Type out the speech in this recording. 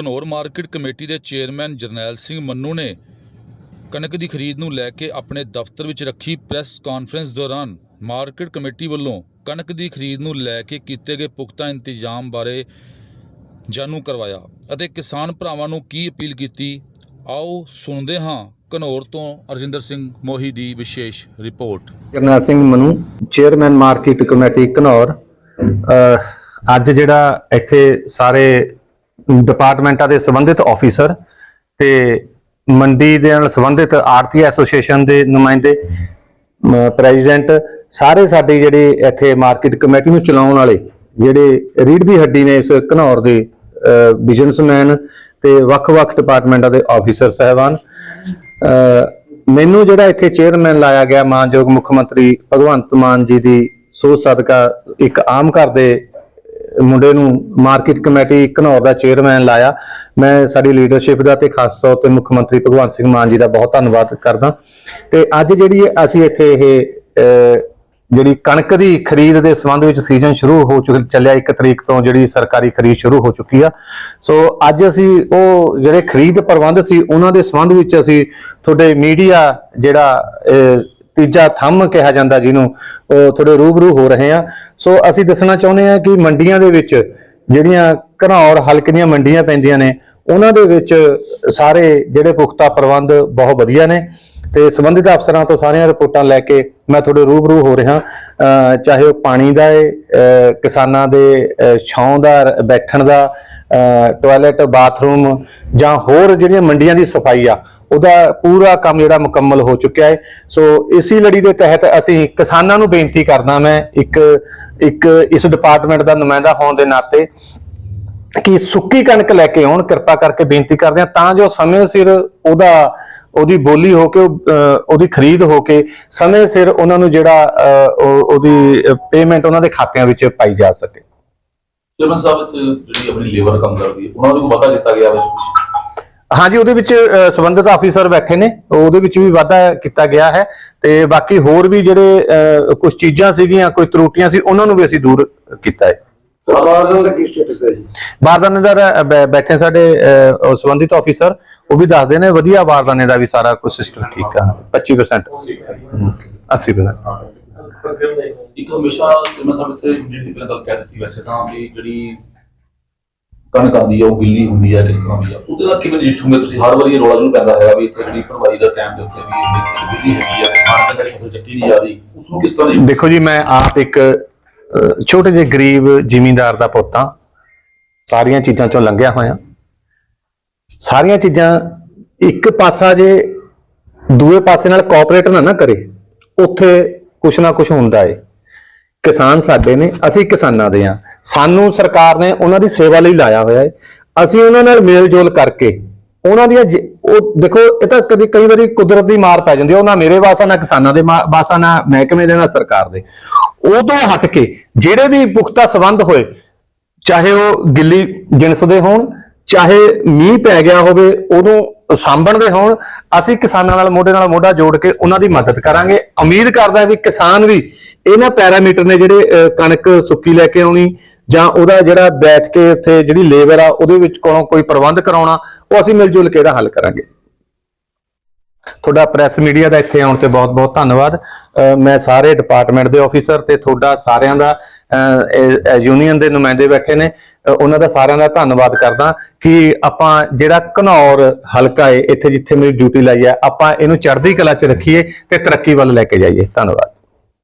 Ghanaur market committee ਦੇ chairman Jarnail Singh Mannu ਨੇ ਕਣਕ ਦੀ ਖਰੀਦ ਨੂੰ ਲੈ ਕੇ ਆਪਣੇ ਦਫ਼ਤਰ ਵਿੱਚ ਰੱਖੀ ਪ੍ਰੈਸ ਕਾਨਫਰੰਸ ਦੌਰਾਨ ਮਾਰਕੀਟ ਕਮੇਟੀ ਵੱਲੋਂ ਕਣਕ ਦੀ ਖਰੀਦ ਨੂੰ ਲੈ ਕੇ ਕੀਤੇ ਗਏ ਪੁਖਤਾ ਇੰਤਜ਼ਾਮ ਬਾਰੇ ਜਾਣੂ ਕਰਵਾਇਆ ਅਤੇ ਕਿਸਾਨ ਭਰਾਵਾਂ ਨੂੰ ਕੀ ਅਪੀਲ ਕੀਤੀ? ਆਓ ਸੁਣਦੇ ਹਾਂ ਘਨੌਰ ਤੋਂ ਅਰਜਿੰਦਰ ਸਿੰਘ ਮੋਹੀ ਦੀ ਵਿਸ਼ੇਸ਼ report. Jarnail Singh Manu chairman market committee Ghanaur. ਅੱਜ ਜਿਹੜਾ ਇੱਥੇ ਸਾਰੇ ਡਿਪਾਰਟਮੈਂਟਾਂ ਦੇ ਸੰਬੰਧਿਤ ਆਫੀਸਰ ਤੇ ਮੰਡੀ ਦੇ ਨਾਲ ਸੰਬੰਧਿਤ ਆੜਤੀ ਐਸੋਸੀਏਸ਼ਨ ਦੇ ਨੁਮਾਇੰਦੇ ਪ੍ਰੈਜ਼ੀਡੈਂਟ ਸਾਰੇ ਸਾਡੇ ਜਿਹੜੇ ਇੱਥੇ ਮਾਰਕੀਟ ਕਮੇਟੀ ਨੂੰ ਚਲਾਉਣ ਵਾਲੇ ਜਿਹੜੇ ਰੀੜ ਦੀ ਹੱਡੀ ਨੇ ਇਸ ਘਨੌਰ ਦੇ ਬਿਜ਼ਨਸਮੈਨ ਤੇ ਵੱਖ-ਵੱਖ ਡਿਪਾਰਟਮੈਂਟਾਂ ਦੇ ਆਫੀਸਰ ਸਹਿਬਾਨ ਮੈਨੂੰ ਜਿਹੜਾ ਇੱਥੇ ਚੇਅਰਮੈਨ ਲਾਇਆ ਗਿਆ ਮਾਨਯੋਗ ਮੁੱਖ ਮੰਤਰੀ ਭਗਵੰਤ ਮਾਨ ਜੀ ਦੀ ਸੋਚ ਸਦਕਾ ਇੱਕ ਆਮ ਘਰ ਦੇ ਮੁੰਡੇ ਨੂੰ ਮਾਰਕੀਟ ਕਮੇਟੀ ਘਨੌਰ ਦਾ ਚੇਅਰਮੈਨ ਲਾਇਆ। ਮੈਂ ਸਾਡੀ ਲੀਡਰਸ਼ਿਪ ਦਾ ਤੇ ਖਾਸ ਤੌਰ ਤੇ ਮੁੱਖ ਮੰਤਰੀ ਭਗਵੰਤ ਸਿੰਘ ਮਾਨ ਜੀ ਦਾ ਬਹੁਤ ਧੰਨਵਾਦ ਕਰਦਾ। ਤੇ ਅੱਜ ਜਿਹੜੀ ਅਸੀਂ ਇੱਥੇ ਇਹ ਅਹ, ਜਿਹੜੀ ਕਣਕ ਦੀ ਖਰੀਦ ਦੇ ਸੰਬੰਧ ਵਿੱਚ ਸੀਜ਼ਨ ਸ਼ੁਰੂ ਹੋ ਚੁੱਕ, ਚੱਲਿਆ ਇੱਕ ਤਰੀਕ ਤੋਂ ਜਿਹੜੀ ਸਰਕਾਰੀ ਖਰੀਦ ਸ਼ੁਰੂ ਹੋ ਚੁੱਕੀ ਆ। ਸੋ ਅੱਜ ਅਸੀਂ ਉਹ ਜਿਹੜੇ ਖਰੀਦ ਪ੍ਰਬੰਧ ਸੀ, ਉਹਨਾਂ ਦੇ ਸੰਬੰਧ ਵਿੱਚ ਅਸੀਂ ਤੁਹਾਡੇ ਮੀਡੀਆ ਜਿਹੜਾ ਤੀਜਾ ਥੰਮ ਕਿਹਾ ਜਾਂਦਾ ਜਿਹਨੂੰ, ਉਹ ਥੋੜੇ ਰੂਬਰੂ ਹੋ ਰਹੇ ਆ। ਸੋ ਅਸੀਂ ਦੱਸਣਾ ਚਾਹੁੰਦੇ ਆ ਕਿ ਮੰਡੀਆਂ ਦੇ ਵਿੱਚ ਜਿਹੜੀਆਂ ਘਨੌਰ ਹਲਕੇ ਦੀਆਂ ਮੰਡੀਆਂ ਪੈਂਦੀਆਂ ਨੇ, ਉਹਨਾਂ ਦੇ ਵਿੱਚ ਸਾਰੇ ਜਿਹੜੇ ਪੁਖਤਾ ਪ੍ਰਬੰਧ ਬਹੁਤ ਵਧੀਆ ਨੇ। ਤੇ ਸੰਬੰਧਿਤ ਅਫਸਰਾਂ ਤੋਂ ਸਾਰੀਆਂ ਰਿਪੋਰਟਾਂ ਲੈ ਕੇ ਮੈਂ ਤੁਹਾਡੇ ਰੂਬਰੂ ਹੋ ਰਿਹਾ ਚਾਹੇ ਉਹ ਪਾਣੀ ਦਾ ਹੈ ਕਿਸਾਨਾਂ ਦੇ ਛਾਂ ਦਾ ਬੈਠਣ ਦਾ ਟਾਇਲਟ ਬਾਥਰੂਮ ਜਾਂ ਹੋਰ ਜਿਹੜੀਆਂ ਮੰਡੀਆਂ ਦੀ ਸਫ਼ਾਈ ਆ, ਉਹਦਾ ਪੂਰਾ ਕੰਮ ਜਿਹੜਾ ਮੁਕੰਮਲ ਹੋ ਚੁੱਕਿਆ ਹੈ ਸੋ ਇਸੀ ਲੜੀ ਦੇ ਤਹਿਤ ਅਸੀਂ ਕਿਸਾਨਾਂ ਨੂੰ ਬੇਨਤੀ ਕਰਦਾ ਮੈਂ ਇੱਕ ਇੱਕ ਇਸ ਡਿਪਾਰਟਮੈਂਟ ਦਾ ਨੁਮਾਇੰਦਾ ਹੋਣ ਦੇ ਨਾਤੇ ਕਿ ਸੁੱਕੀ ਕਣਕ ਲੈ ਕੇ ਆਉਣ, ਕਿਰਪਾ ਕਰਕੇ ਬੇਨਤੀ ਕਰਦੇ ਹਾਂ ਤਾਂ ਜੋ ਸਮੇਂ ਸਿਰ ਉਹਦਾ ਉਹਦੀ ਬੋਲੀ ਹੋ ਕੇ ਉਹਦੀ ਖਰੀਦ ਹੋ ਕੇ ਸਮੇਂ ਸਿਰ ਉਹਨਾਂ ਨੂੰ ਜਿਹੜਾ ਉਹਦੀ ਪੇਮੈਂਟ ਉਹਨਾਂ ਦੇ ਖਾਤਿਆਂ ਵਿੱਚ ਪਾਈ ਜਾ ਸਕੇ। ਚੇਅਰਮੈਨ ਸਾਹਿਬ ਜਿਹੜੀ ਆਪਣੀ ਲੇਬਰ ਕੰਮ ਕਰਦੀ ਹੈ ਉਹਨਾਂ ਨੂੰ ਵਾਧਾ ਕੀਤਾ ਗਿਆ ਵਿੱਚ ਹਾਂਜੀ ਉਹਦੇ ਵਿੱਚ ਸੰਬੰਧਿਤ ਆਫੀਸਰ ਬੈਠੇ ਨੇ ਉਹਦੇ ਵਿੱਚ ਵੀ ਵਾਧਾ ਕੀਤਾ ਗਿਆ ਹੈ ਤੇ ਬਾਕੀ ਹੋਰ ਵੀ ਜਿਹੜੇ ਕੁਝ ਚੀਜ਼ਾਂ ਸੀਗੀਆਂ ਕੋਈ ਤਰੁੱਟੀਆਂ ਸੀ ਉਹਨਾਂ ਨੂੰ ਵੀ ਅਸੀਂ ਦੂਰ ਕੀਤਾ ਹੈ। ਬਾਰਦਾਨੇ ਦਾ ਕੀ ਸਟੇਟਸ ਹੈ ਜੀ? ਬਾਰਦਾਨੇ ਦਾ ਬੈ- ਬੈਠੇ ਸਾਡੇ ਅਹ, ਉਹ ਸੰਬੰਧਿਤ ਆਫੀਸਰ ਉਹ ਵੀ ਦੱਸਦੇ ਨੇ ਵਧੀਆ ਬਾਰਦਾਨੇ ਦਾ ਵੀ ਸਾਰਾ ਕੁਝ ਸਿਸਟਮ ਠੀਕ ਆ। 25% 80% ਇੱਕ ਹਮੇਸ਼ਾ ਚੇਅਰਮੈਨ ਸਾਹਿਬ ਇੱਥੇ ਜਿਹੜੀ ਪਹਿਲਾਂ ਗੱਲ ਕਹਿ ਦਿੱਤੀ ਵੈਸੇ ਤਾਂ ਵੀ ਜਿਹੜੀ ਕਣਕ ਆਉਂਦੀ ਹੈ ਉਹ ਗਿੱਲੀ ਹੁੰਦੀ ਹੈ ਕਿਸ ਤਰ੍ਹਾਂ ਵੀ ਆ ਉਹਦੇ ਨਾਲ ਕਿਵੇਂ ਨਜਿੱਠੋਗੇ ਤੁਸੀਂ ਹਰ ਵਾਰੀ ਇਹ ਰੌਲਾ ਜ਼ਰੂਰ ਪੈਂਦਾ ਹੈਗਾ ਵੀ ਇੱਥੇ ਜਿਹੜੀ ਭਰਵਾਈ ਦਾ ਟਾਈਮ ਦੇ ਉੱਤੇ ਵੀ ਇੰਨੀ ਗਿੱਲੀ ਹੈਗੀ ਆ ਕਿਸਾਨ ਕਹਿੰਦਾ ਫਸਲ ਚੱਕੀ ਨਹੀਂ ਜਾ ਰਹੀ। ਉਸ ਨੂੰ ਕਿਸ ਤਰ੍ਹਾਂ ਨਜਿੱਠੋਗੇ? ਦੇਖੋ ਜੀ ਮੈਂ ਆਪ ਇੱਕ ਛੋਟੇ ਜਿਹੇ ਗਰੀਬ ਜ਼ਿਮੀਂਦਾਰ ਦਾ ਪੁੱਤ ਹਾਂ। ਸਾਰੀਆਂ ਚੀਜ਼ਾਂ ਚੋਂ ਲੰਘਿਆ ਹੋਇਆ। ਸਾਰੀਆਂ ਚੀਜ਼ਾਂ ਇੱਕ ਪਾਸਾ ਜੇ ਦੂਏ ਪਾਸੇ ਨਾਲ ਕੋਆਪਰੇਟ ਨਾ ਨਾ ਕਰੇ, ਉੱਥੇ ਕੁਛ ਨਾ ਕੁਛ ਹੁੰਦਾ ਏ। ਕਿਸਾਨ ਸਾਡੇ ਨੇ, ਅਸੀਂ ਕਿਸਾਨਾਂ ਦੇ ਆ ਸਾਨੂੰ ਸਰਕਾਰ ਨੇ ਉਹਨਾਂ ਦੀ ਸੇਵਾ ਲਈ ਲਾਇਆ ਹੋਇਆ ਹੈ ਅਸੀਂ ਉਹਨਾਂ ਨਾਲ ਮੇਲ ਜੋਲ ਕਰਕੇ ਉਹਨਾਂ ਦੀਆਂ ਜ- ਉਹ ਦੇਖੋ, ਇਹ ਤਾਂ ਕਦੀ ਕਈ ਵਾਰੀ ਕੁਦਰਤ ਦੀ ਮਾਰ ਪੈ ਜਾਂਦੀ ਹੈ ਉਹ ਨਾ ਮੇਰੇ ਵਾਸਾ, ਨਾ ਕਿਸਾਨਾਂ ਦੇ ਮਾ- ਵਾਸਾ, ਨਾ ਮਹਿਕਮੇ ਦੇ, ਨਾ ਸਰਕਾਰ ਦੇ। ਉਦੋਂ ਹਟ ਕੇ ਜਿਹੜੇ ਵੀ ਪੁਖਤਾ ਸਬੰਧ ਹੋਏ, ਚਾਹੇ ਉਹ ਗਿੱਲੀ ਜਿਣਸਦੇ ਹੋਣ, ਚਾਹੇ ਮੀਂਹ ਪੈ ਗਿਆ ਹੋਵੇ ਉਦੋਂ ਸਾਂਭਣ ਦੇ ਹੋਣ, ਅਸੀਂ ਕਿਸਾਨਾਂ ਨਾਲ, ਮੋਢੇ ਨਾਲ, ਮੋਢਾ ਜੋੜ ਕੇ ਉਹਨਾਂ ਦੀ ਮਦਦ ਕਰਾਂਗੇ। ਉਮੀਦ ਕਰਦਾ ਵੀ ਕਿਸਾਨ ਵੀ ਇਹਨਾਂ ਪੈਰਾਮੀਟਰ ਨੇ ਜਿਹੜੇ ਕਣਕ ਸੁੱਕੀ ਲੈ ਕੇ ਆਉਣੀ, ਜਾਂ ਉਹਦਾ ਜਿਹੜਾ ਬੈਠ ਕੇ ਉੱਥੇ ਜਿਹੜੀ ਲੇਬਰ ਆ, ਉਹਦੇ ਵਿੱਚ ਕੋਲੋਂ ਕੋਈ ਪ੍ਰਬੰਧ ਕਰਾਉਣਾ, ਉਹ ਅਸੀਂ ਮਿਲ ਜੁਲ ਕੇ ਇਹਦਾ ਹੱਲ ਕਰਾਂਗੇ। ਤੁਹਾਡਾ ਪ੍ਰੈਸ ਮੀਡੀਆ ਦਾ ਇੱਥੇ ਆਉਣ ਤੇ ਬਹੁਤ-ਬਹੁਤ ਧੰਨਵਾਦ। ਮੈਂ ਸਾਰੇ ਡਿਪਾਰਟਮੈਂਟ ਦੇ ਆਫੀਸਰ ਤੇ ਤੁਹਾਡਾ ਸਾਰਿਆਂ ਦਾ ਯੂਨੀਅਨ ਦੇ ਨੁਮਾਇੰਦੇ ਬੈਠੇ ਨੇ ਉਹਨਾਂ ਦਾ ਸਾਰਿਆਂ ਦਾ ਧੰਨਵਾਦ ਕਰਦਾ ਕਿ ਆਪਾਂ ਜਿਹੜਾ ਘਨੌਰ ਹਲਕਾ ਏ, ਇੱਥੇ ਜਿੱਥੇ ਮੇਰੀ ਡਿਊਟੀ ਲਾਈ ਹੈ ਆਪਾਂ ਇਹਨੂੰ ਚੜ੍ਹਦੀ ਕਲਾ 'ਚ ਰੱਖੀਏ ਤੇ ਤਰੱਕੀ ਵੱਲ ਲੈ ਕੇ ਜਾਈਏ। ਧੰਨਵਾਦ।